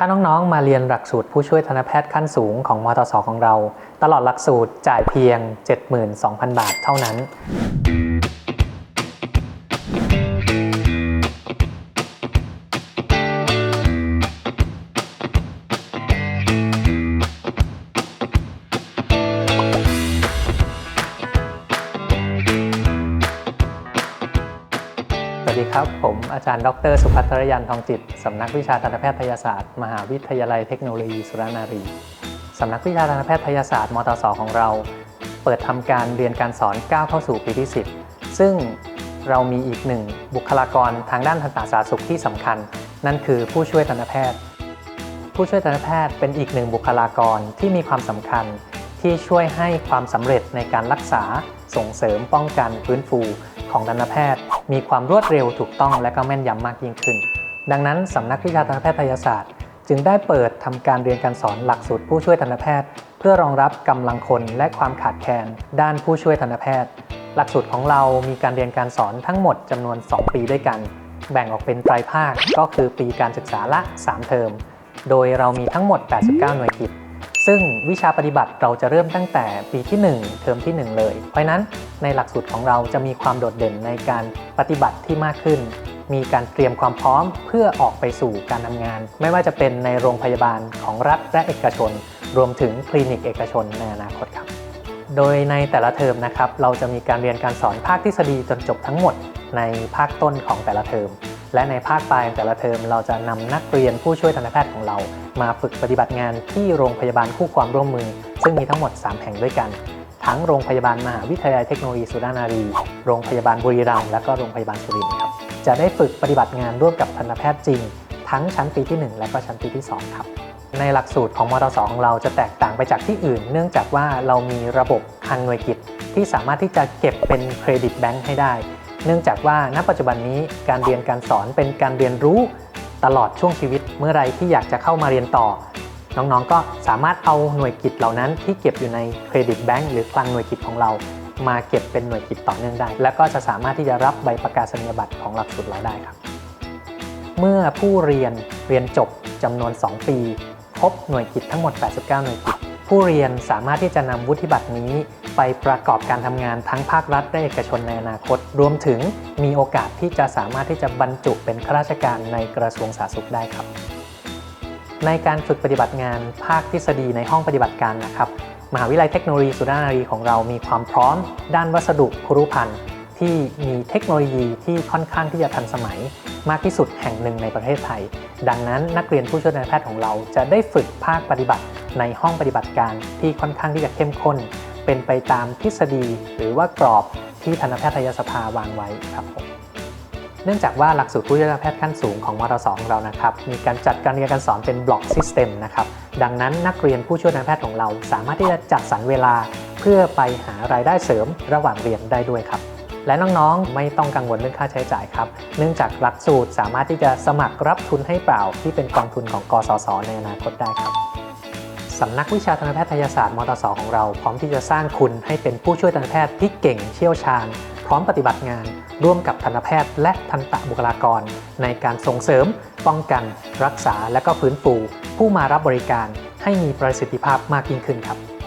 ถ้าน้องๆ มาเรียนหลักสูตรผู้ช่วยทันตแพทย์ขั้นสูงของมตสของเรา ตลอดหลักสูตรจ่ายเพียง 72,000 บาทเท่านั้น ดีครับ ผมอาจารย์ ดร สุภัทรยันทองจิต สำนักวิชาทันตแพทยศาสตร์ มหาวิทยาลัยเทคโนโลยีสุรนารี สำนักวิชาทันตแพทยศาสตร์ มตสของเรา เปิดทำการเรียนการสอนก้าวเข้าสู่ปีที่ 10 ซึ่งเรามีอีกหนึ่งบุคลากรทางด้านทันตาธารณสุขที่สำคัญ นั่นคือผู้ช่วยทันตแพทย์ ผู้ช่วยทันตแพทย์เป็นอีกหนึ่งบุคลากรที่มีความสำคัญ ที่ช่วยให้ความสำเร็จในการรักษาส่งเสริมป้องกันฟื้นฟู ของทันตแพทย์ มีความรวดเร็วถูกต้องและก็แม่นยำมากยิ่งขึ้น ดังนั้นสำนักวิชาทันตแพทยศาสตร์ จึงได้เปิดทำการเรียนการสอนหลักสูตรผู้ช่วยทันตแพทย์ เพื่อรองรับกำลังคนและความขาดแคลนด้านผู้ช่วยทันตแพทย์ หลักสูตรของเรามีการเรียนการสอนทั้งหมดจำนวน 2 ปีด้วยกัน แบ่งออกเป็นไตรภาคก็คือปีการศึกษาละ 3 เทอม โดยเรามีทั้งหมด 89 หน่วยกิจ ซึ่งวิชาปฏิบัติเราจะเริ่มตั้งแต่ปีที่ 1 เทอมที่ 1 เลย เพราะฉะนั้นในหลักสูตรของเราจะมีความโดดเด่นในการปฏิบัติที่มากขึ้น มีการเตรียมความพร้อมเพื่อออกไปสู่การทำงาน ไม่ว่าจะเป็นในโรงพยาบาลของรัฐและเอกชน รวมถึงคลินิกเอกชนในอนาคตครับ โดยในแต่ละเทอมนะครับเราจะมีการเรียนการสอนภาคทฤษฎีจนจบทั้งหมดในภาคต้นของแต่ละเทอม และในภาคปลายแต่ละเทอมเราจะนำนักเรียนผู้ช่วยทันตแพทย์ของเรา มาฝึกปฏิบัติงานที่โรงพยาบาลคู่ความร่วมมือ ซึ่งมีทั้งหมด 3 แห่งด้วยกัน ทั้งโรงพยาบาลมหาวิทยาลัยเทคโนโลยีสุรานารี โรงพยาบาลบุรีรัมย์และก็โรงพยาบาลสุรินทร์ครับจะได้ฝึกปฏิบัติงานร่วมกับทันตแพทย์จริง ทั้งชั้นปีที่ 1 และก็ชั้นปีที่ 2 ครับในหลักสูตรของมตสของเราจะแตกต่างไปจากที่อื่น เนื่องจากว่าเรามีระบบคลังหน่วยกิจที่สามารถที่จะเก็บเป็นเครดิตแบงค์ให้ได้ เนื่องจากว่าณปัจจุบันนี้การเรียนการสอนเป็นการเรียนรู้ตลอดช่วงชีวิตเมื่อไรที่อยากจะเข้ามาเรียนต่อ น้องๆ ก็สามารถเอาหน่วยกิจเหล่านั้นที่เก็บอยู่ในเครดิตแบงค์หรือคลังหน่วยกิจของเรา มาเก็บเป็นหน่วยกิจต่อเนื่องได้ และก็จะสามารถที่จะรับใบประกาศนียบัตรของหลักสูตรเราได้ครับ เมื่อผู้เรียนเรียนจบจำนวน 2 ปี ครบหน่วยกิจทั้งหมด 89 หน่วยกิจ ผู้เรียนสามารถที่จะนำวุฒิบัตรนี้ ไปประกอบการทำงานทั้งภาครัฐและเอกชนในอนาคต รวมถึงมีโอกาสที่จะสามารถที่จะบรรจุเป็นข้าราชการในกระทรวงสาธารณสุขได้ครับ ในการฝึกปฏิบัติงานภาคทฤษฎีในห้องปฏิบัติการนะครับ มหาวิทยาลัยเทคโนโลยีสุรานารีของเรามีความพร้อม ด้านวัสดุครุภัณฑ์ที่มีเทคโนโลยีที่ค่อนข้างที่จะทันสมัยมากที่สุดแห่งหนึ่งในประเทศไทย ดังนั้นนักเรียนผู้ช่วยทันตแพทย์ของเราจะได้ฝึกภาคปฏิบัติในห้องปฏิบัติการที่ค่อนข้างที่จะเข้มข้น เป็นไปตามทฤษฎีหรือว่ากรอบที่ทันตแพทยสภาวางไว้ครับผมเนื่องจากว่าหลักสูตรผู้ช่วยทันตแพทย์ขั้นสูงของมตสของเรานะครับ มีการจัดการเรียนการสอนเป็นบล็อกซิสเต็มนะครับ ดังนั้นนักเรียนผู้ช่วยทันตแพทย์ของเรา สามารถที่จะจัดสรรเวลาเพื่อไปหารายได้เสริมระหว่างเรียนได้ด้วยครับ และน้องๆไม่ต้องกังวลเรื่องค่าใช้จ่ายครับ เนื่องจากหลักสูตรสามารถที่จะสมัครรับทุนให้เปล่าที่เป็นกองทุนของกสศในอนาคตได้ครับ สำนักวิชาทันตแพทยศาสตร์มตสของเรา พร้อมที่จะสร้างคุณให้เป็นผู้ช่วยทันตแพทย์ที่เก่งเชี่ยวชาญ พร้อมปฏิบัติงาน ร่วมกับทันตแพทย์ และทันตบุคลากร ในการส่งเสริม ป้องกัน รักษาและก็ฟื้นฟู ผู้มารับบริการให้มีประสิทธิภาพมากยิ่งขึ้นครับ